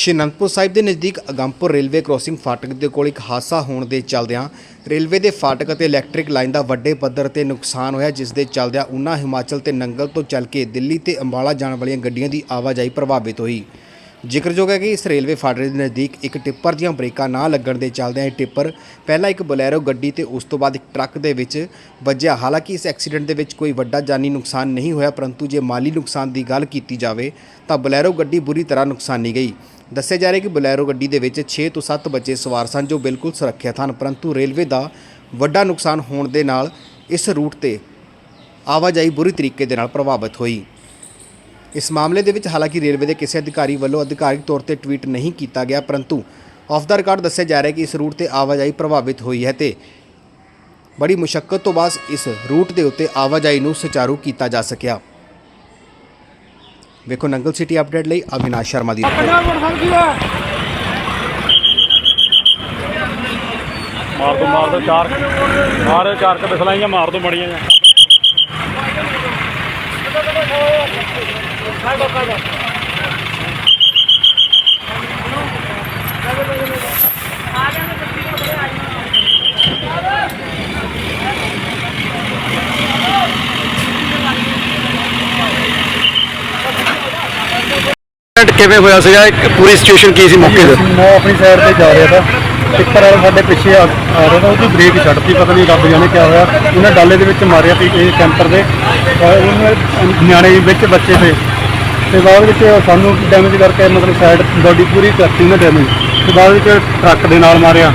ਸ਼੍ਰੀ ਅਨੰਦਪੁਰ ਸਾਹਿਬ ਦੇ ਨਜ਼ਦੀਕ Agampur railway crossing ਫਾਟਕ ਦੇ ਕੋਲ ਇੱਕ ਹਾਦਸਾ ਹੋਣ ਦੇ ਚੱਲਦਿਆਂ ਰੇਲਵੇ ਦੇ ਫਾਟਕ ਅਤੇ ਇਲੈਕਟ੍ਰਿਕ ਲਾਈਨ ਦਾ ਵੱਡੇ ਪੱਧਰ ਤੇ ਨੁਕਸਾਨ ਹੋਇਆ, ਜਿਸ ਦੇ ਚੱਲਦਿਆਂ ਉਨਾ ਹਿਮਾਚਲ ਤੇ ਨੰਗਲ ਤੋਂ ਚੱਲ ਕੇ ਦਿੱਲੀ ਤੇ ਅੰਬਾਲਾ ਜਾਣ ਵਾਲੀਆਂ ਗੱਡੀਆਂ ਦੀ ਆਵਾਜਾਈ ਪ੍ਰਭਾਵਿਤ ਹੋਈ। ਜ਼ਿਕਰਯੋਗ ਹੈ ਕਿ ਇਸ ਰੇਲਵੇ ਫਾਟਕ ਦੇ ਨਜ਼ਦੀਕ ਇੱਕ ਟਿੱਪਰ ਦੀਆਂ ਬ੍ਰੇਕਾਂ ਨਾ ਲੱਗਣ ਦੇ ਚੱਲਦਿਆਂ ਇਹ ਟਿੱਪਰ ਪਹਿਲਾਂ ਇੱਕ ਬੋਲੈਰੋ ਗੱਡੀ ਤੇ ਉਸ ਤੋਂ ਬਾਅਦ ਇੱਕ ਟਰੱਕ ਦੇ ਵਿੱਚ ਵੱਜਿਆ। ਹਾਲਾਂਕਿ ਇਸ ਐਕਸੀਡੈਂਟ ਦੇ ਵਿੱਚ ਕੋਈ ਵੱਡਾ ਜਾਨੀ ਨੁਕਸਾਨ ਨਹੀਂ ਹੋਇਆ, ਪਰੰਤੂ ਜੇ ਮਾਲੀ ਨੁਕਸਾਨ ਦੀ ਗੱਲ ਕੀਤੀ ਜਾਵੇ ਤਾਂ ਬੋਲੈਰੋ ਗੱਡੀ ਬੁਰੀ ਤਰ੍ਹਾਂ ਨੁਕਸਾਨੀ ਗਈ। ਦੱਸਿਆ ਜਾ ਰਿਹਾ ਕਿ ਬੁਲੈਰੋ ਗੱਡੀ ਦੇ ਵਿੱਚ 6 ਤੋਂ 7 ਬੱਚੇ ਸਵਾਰ ਸਨ ਜੋ ਬਿਲਕੁਲ ਸੁਰੱਖਿਅਤ ਹਨ, ਪਰੰਤੂ ਰੇਲਵੇ ਦਾ ਵੱਡਾ ਨੁਕਸਾਨ ਹੋਣ ਦੇ ਨਾਲ ਇਸ ਰੂਟ ਤੇ ਆਵਾਜਾਈ ਬੁਰੀ ਤਰੀਕੇ ਦੇ ਨਾਲ ਪ੍ਰਭਾਵਿਤ ਹੋਈ। ਇਸ ਮਾਮਲੇ ਦੇ ਵਿੱਚ ਹਾਲਾਂਕਿ ਰੇਲਵੇ ਦੇ ਕਿਸੇ ਅਧਿਕਾਰੀ ਵੱਲੋਂ ਅਧਿਕਾਰਿਕ ਤੌਰ ਤੇ ਟਵੀਟ ਨਹੀਂ ਕੀਤਾ ਗਿਆ, ਪਰੰਤੂ ਆਫ ਦਾ ਰਿਕਾਰਡ ਦੱਸਿਆ ਜਾ ਰਿਹਾ ਕਿ ਇਸ ਰੂਟ ਤੇ ਆਵਾਜਾਈ ਪ੍ਰਭਾਵਿਤ ਹੋਈ ਹੈ ਤੇ ਬੜੀ ਮੁਸ਼ਕਲ ਤੋਂ ਬਾਅਦ ਇਸ ਰੂਟ ਦੇ ਉੱਤੇ ਆਵਾਜਾਈ ਨੂੰ ਸੁਚਾਰੂ ਕੀਤਾ ਜਾ ਸਕਿਆ। ਵੇਖੋ ਨੰਗਲ ਸਿਟੀ ਅਪਡੇਟ ਲਈ ਅਵਿਨਾਸ਼ ਸ਼ਰਮਾ ਦੀ ਰਿਪੋਰਟ। ਮਾਰ ਦੋ ਮਾਰ ਦੋ ਚਾਰ। ਮਾਰ ਚਾਰ ਕ ਬਿਸਲਾਈਆਂ ਮਾਰ ਦੋ ਮੜੀਆਂ ਜਾਂ ਐਕਸੀਡੈਂਟ ਕਿਵੇਂ ਹੋਇਆ ਸੀਗਾ? ਇੱਕ ਪੂਰੀ ਸਿਚੁਏਸ਼ਨ ਕੀ ਸੀ ਮੌਕੇ ਤੇ? ਮੈਂ ਆਪਣੀ ਸਾਈਡ ਤੇ ਜਾ ਰਿਹਾ ਤਾਂ ਟਿੱਪਰ ਵਾਲਾ ਸਾਡੇ ਪਿੱਛੇ ਆ ਆ ਰਿਹਾ ਤਾਂ ਉਹਦੀ ਬ੍ਰੇਕ ਛੱਡਤੀ, ਪਤਾ ਨਹੀਂ ਰੱਬ ਜਾਣੇ ਕਿਆ ਹੋਇਆ। ਉਹਨੇ ਡਾਲੇ ਦੇ ਵਿੱਚ ਮਾਰਿਆ ਤੇ ਇਹ ਕੈਂਪਰ ਦੇ। ਔਰ ਉਹਨੇ ਨਿਆਣੇ ਵਿੱਚ ਬੱਚੇ ਤੇ। ਤੇ ਬਾਅਦ ਵਿੱਚ ਸਾਨੂੰ ਡੈਮੇਜ ਕਰਕੇ ਮਤਲਬ ਸਾਈਡ ਬੋਡੀ ਪੂਰੀ ਕਰਤੀ ਉਹਨੇ ਡੈਮੇਜ ਤੇ ਬਾਅਦ ਵਿੱਚ ਟਰੱਕ ਦੇ ਨਾਲ ਮਾਰਿਆ।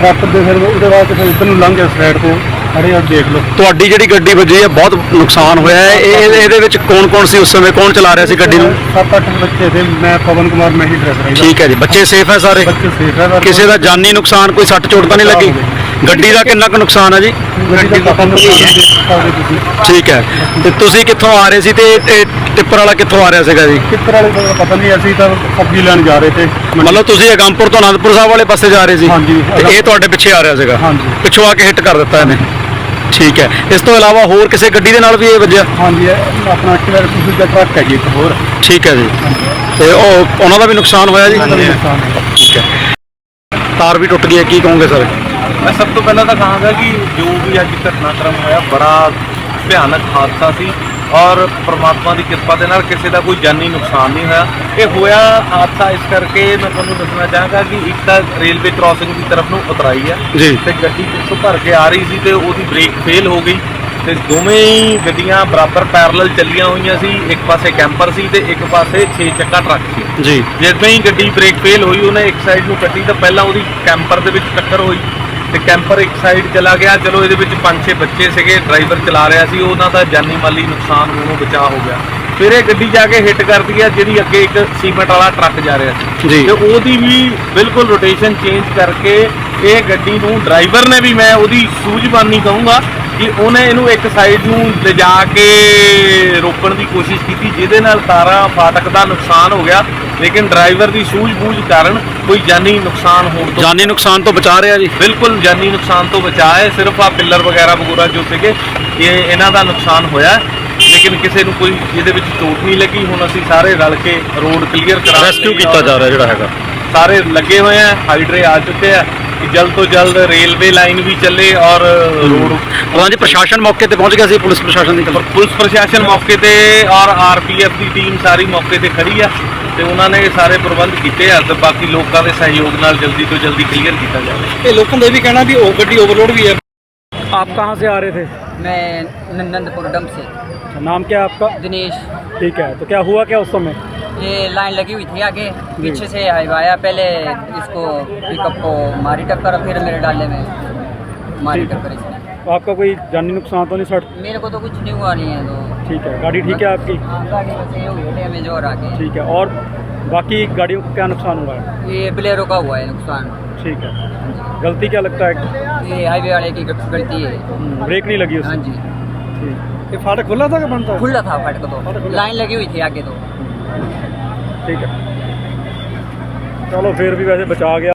ਟਰੱਕ ਦੇ ਫਿਰ ਉਹਦੇ ਬਾਅਦ ਫਿਰ ਇੱਧਰ ਨੂੰ ਲੰਘ ਗਿਆ ਸਾਈਡ ਤੋਂ ਅਰੇ ਆ ਦੇਖ ਲਓ। ਤੁਹਾਡੀ ਜਿਹੜੀ ਗੱਡੀ ਵੱਜੀ ਹੈ ਬਹੁਤ ਨੁਕਸਾਨ ਹੋਇਆ ਹੈ। ਇਹ ਇਹ- ਇਹਦੇ ਵਿੱਚ ਕੌਣ ਕੌਣ ਸੀ ਉਸ ਸਮੇਂ? ਕੌਣ ਚਲਾ ਰਿਹਾ ਸੀ ਗੱਡੀ ਨੂੰ? ਸੱਤ ਅੱਠ ਬੱਚੇ ਤੇ ਮੈਂ ਪਵਨ ਕੁਮਾਰ ਮੈਂ ਹੀ ਡਰਾਈਵਰ ਹਾਂ ਠੀਕ ਹੈ ਜੀ। ਬੱਚੇ ਸੇਫ ਹੈ ਸਾਰੇ? ਬੱਚੇ ਸੇਫ ਹੈ ਕਿਸੇ ਦਾ ਜਾਨੀ ਨੁਕਸਾਨ ਕੋਈ ਸੱਟ ਚੋਟ ਤਾਂ ਨਹੀਂ ਲੱਗੀ? ਗੱਡੀ ਦਾ ਕਿੰਨਾ ਕੁ ਨੁਕਸਾਨ ਹੈ ਜੀ? ਗੱਡੀ ਦਾ ਪਤਾ ਨਹੀਂ ਦੇਖ ਸਕਦੇ ਤੁਸੀਂ। ਠੀਕ ਹੈ। ਤੇ ਤੁਸੀਂ ਕਿੱਥੋਂ ਆ ਰਹੇ ਸੀ ਤੇ ਇਹ ਟਿੱਪਰ ਵਾਲਾ ਕਿੱਥੋਂ ਆ ਰਿਹਾ ਸੀਗਾ ਜੀ? ਕਿੱਧਰ ਵਾਲੇ ਦਾ ਪਤਾ ਨਹੀਂ ਅਸੀਂ ਤਾਂ ਸਬਜ਼ੀ ਲੈਣ ਜਾ ਰਹੇ ਤੇ। ਮਤਲਬ ਤੁਸੀਂ ਅਗੰਮਪੁਰ ਤੋਂ ਅਨੰਦਪੁਰ ਸਾਹਿਬ ਵਾਲੇ ਪਾਸੇ ਜਾ ਰਹੇ ਸੀ? ਹਾਂਜੀ। ਤੇ ਇਹ ਤੁਹਾਡੇ ਪਿੱਛੇ ਆ ਰਿਹਾ ਸੀਗਾ? ਹਾਂਜੀ। ਪਿੱਛੋਂ ਆ ਕੇ ਹਿੱਟ ਕਰ ਦਿੱਤਾ ਇਹਨੇ? ਠੀਕ ਹੈ। ਇਸ ਤੋਂ ਇਲਾਵਾ ਹੋਰ ਕਿਸੇ ਗੱਡੀ ਦੇ ਨਾਲ ਵੀ ਇਹ ਵੱਜਿਆ? ਹਾਂਜੀ ਇਹ ਆਪਣਾ ਐਕਟਿਵਾ ਤੁਸੀਂ ਦਾ ਟਰੱਕ ਹੈ ਜੀ ਇੱਕ ਹੋਰ। ਠੀਕ ਹੈ ਜੀ। ਤੇ ਉਹ ਉਹਨਾਂ ਦਾ ਵੀ ਨੁਕਸਾਨ ਹੋਇਆ ਜੀ? ਨੁਕਸਾਨ। ਠੀਕ ਹੈ। ਤਾਰ ਵੀ ਟੁੱਟ ਗਈ ਹੈ ਕੀ ਕਹੋਗੇ ਸਰ? ਮੈਂ ਸਭ ਤੋਂ ਪਹਿਲਾਂ ਤਾਂ ਕਹਾਂਗਾ ਕਿ ਜੋ ਵੀ ਅੱਜ ਘਟਨਾਕ੍ਰਮ ਹੋਇਆ ਬੜਾ ਭਿਆਨਕ ਹਾਦਸਾ ਸੀ ਔਰ ਪ੍ਰਮਾਤਮਾ ਦੀ ਕਿਰਪਾ ਦੇ ਨਾਲ ਕਿਸੇ ਦਾ ਕੋਈ ਜਾਨੀ ਨੁਕਸਾਨ ਨਹੀਂ ਹੋਇਆ। ਇਹ ਹੋਇਆ ਹਾਦਸਾ ਇਸ ਕਰਕੇ ਮੈਂ ਤੁਹਾਨੂੰ ਦੱਸਣਾ ਚਾਹਾਂਗਾ ਕਿ ਇੱਕ ਤਾਂ ਰੇਲਵੇ ਕ੍ਰਾਸਿੰਗ ਦੀ ਤਰਫ ਨੂੰ ਉਤਰਾਈ ਹੈ। ਤੇ ਗੱਡੀ ਪਿੱਛੋਂ ਭਰ ਕੇ ਆ ਰਹੀ ਸੀ ਤੇ ਉਹਦੀ ਬ੍ਰੇਕ ਫੇਲ ਹੋ ਗਈ ਤੇ ਦੋਵੇਂ ਹੀ ਗੱਡੀਆਂ ਬਰਾਬਰ ਪੈਰਲਲ ਚੱਲੀਆਂ ਹੋਈਆਂ ਸੀ। ਇੱਕ ਪਾਸੇ ਕੈਂਪਰ ਸੀ ਤੇ ਇੱਕ ਪਾਸੇ 6 ਚੱਕਾ ਟਰੱਕ ਸੀ। ਜੀ। ਜਦੋਂ ਹੀ ਗੱਡੀ ਬ੍ਰੇਕ ਫੇਲ ਹੋਈ ਉਹਨੇ ਇੱਕ ਸਾਈਡ ਨੂੰ ਕੱਟੀ ਤਾਂ ਪਹਿਲਾਂ ਉਹਦੀ ਕੈਂਪਰ ਦੇ ਵਿੱਚ ਟੱਕਰ ਹੋਈ। ਤੇ ਕੈਂਪਰ ਇੱਕ ਸਾਈਡ ਚਲਾ ਗਿਆ। ਚਲੋ ਇਹਦੇ ਵਿੱਚ ਪੰਜ ਛੇ ਬੱਚੇ ਸੀਗੇ ਡਰਾਈਵਰ ਚਲਾ ਰਿਹਾ ਸੀ ਉਹਨਾਂ ਦਾ ਜਾਨੀ ਮਾਲੀ ਨੁਕਸਾਨ ਹੋਣੋਂ ਬਚਾਅ ਹੋ ਗਿਆ। ਫਿਰ ਇਹ ਗੱਡੀ ਜਾ ਕੇ ਹਿੱਟ ਕਰਦੀ ਹੈ ਜਿਹੜੀ ਅੱਗੇ ਇੱਕ ਸੀਮੈਂਟ ਵਾਲਾ ਟਰੱਕ ਜਾ ਰਿਹਾ ਸੀ। ਤੇ ਉਹਦੀ ਵੀ ਬਿਲਕੁਲ ਰੋਟੇਸ਼ਨ ਚੇਂਜ ਕਰਕੇ ਇਹ ਗੱਡੀ ਨੂੰ ਡਰਾਈਵਰ ਨੇ ਵੀ ਮੈਂ ਉਹਦੀ ਸੂਝਵਾਨੀ ਕਹੂੰਗਾ ਕਿ ਉਹਨੇ ਇਹਨੂੰ ਇੱਕ ਸਾਈਡ ਨੂੰ ਲਿਜਾ ਕੇ ਰੋਕਣ ਦੀ ਕੋਸ਼ਿਸ਼ ਕੀਤੀ ਜਿਹਦੇ ਨਾਲ ਤਾਰਾ ਫਾਟਕ ਦਾ ਨੁਕਸਾਨ ਹੋ ਗਿਆ। ਲੇਕਿਨ ਡਰਾਈਵਰ ਦੀ ਸੂਝ-ਬੂਝ ਕਾਰਨ ਕੋਈ ਜਾਨੀ ਨੁਕਸਾਨ ਹੋਣ ਤੋਂ ਜਾਨੀ ਨੁਕਸਾਨ ਤੋਂ ਬਚਾ ਰਿਹਾ ਜੀ। ਬਿਲਕੁਲ ਜਾਨੀ ਨੁਕਸਾਨ ਤੋਂ ਬਚਾ ਹੈ। ਸਿਰਫ ਆ ਪਿੱਲਰ ਵਗੈਰਾ ਵਗੈਰਾ ਜੋ ਸੀਗੇ ਇਹ ਇਹਨਾਂ ਦਾ ਨੁਕਸਾਨ ਹੋਇਆ। ਲੇਕਿਨ ਕਿਸੇ ਨੂੰ ਕੋਈ ਇਹਦੇ ਵਿੱਚ ਚੋਟ ਨਹੀਂ ਲੱਗੀ। ਹੁਣ ਅਸੀਂ ਸਾਰੇ ਰਲ ਕੇ ਰੋਡ ਕਲੀਅਰ ਕਰਾ ਰੈਸਕਿਊ ਕੀਤਾ ਜਾ ਰਿਹਾ ਜਿਹੜਾ ਹੈਗਾ। ਸਾਰੇ ਲੱਗੇ ਹੋਏ ਆ ਹਾਈਡਰੇ ਆ ਚੁੱਕੇ ਆ ਕਿ ਜਲਦ ਤੋਂ ਜਲਦ ਰੇਲਵੇ ਲਾਈਨ ਵੀ ਚੱਲੇ ਔਰ ਰੋਡ ਪ੍ਰਧਾਨ ਜੀ ਪ੍ਰਸ਼ਾਸਨ ਮੌਕੇ ਤੇ ਪਹੁੰਚ ਗਿਆ ਸੀ ਪੁਲਿਸ ਪ੍ਰਸ਼ਾਸਨ ਦੀ ਗੱਲ ਪੁਲਿਸ ਪ੍ਰਸ਼ਾਸਨ ਮੌਕੇ ਤੇ ਔਰ ਆਰਪੀਐਫ ਦੀ ਟੀਮ ਸਾਰੀ ਮੌਕੇ ਤੇ ਖੜੀ ਆ ਤੇ ਉਹਨਾਂ ਨੇ ਸਾਰੇ ਪ੍ਰਬੰਧ ਕੀਤੇ ਆ ਤੇ ਬਾਕੀ ਲੋਕਾਂ ਦੇ ਸਹਿਯੋਗ ਨਾਲ ਜਲਦੀ ਤੋਂ ਜਲਦੀ ਕਲੀਅਰ ਕੀਤਾ ਜਾਵੇ ਇਹ ਲੋਕਾਂ ਦਾ ਇਹ ਵੀ ਕਹਿਣਾ ਵੀ ਉਹ ਗੱਡੀ ਓਵਰਲੋਡ ਵੀ ਹੈ आप कहाँ से आ रहे थे मैं नंदपुर डम से अच्छा, नाम क्या है आपका दिनेश ठीक है तो क्या हुआ क्या उस समय ये लाइन लगी हुई थी आगे पीछे से हाईवा आया पहले इसको पिकअप को मारी टक्कर फिर मेरे डाले में मारी टक्कर इसने तो आपका कोई जानी नुकसान तो नहीं सट मेरे को तो कुछ नहीं हुआ नहीं है तो। ठीक है गाड़ी ठीक है आपकी? हाँ, गाड़ी बस ये हुई है डैमेज और आगे ठीक है और बाकी गाड़ियों को क्या नुकसान हुआ है? ये ब्लेरो का हुआ है नुकसान। ठीक है गलती क्या लगता है? ये हाईवे वाले की गलती है। ब्रेक नहीं लगी हाँ जी। ये फाटक खुला था कि बंद था? खुला था फाटक तो। लाइन लगी हुई थी आगे तो। ठीक है। चलो फिर भी वैसे बचा गया।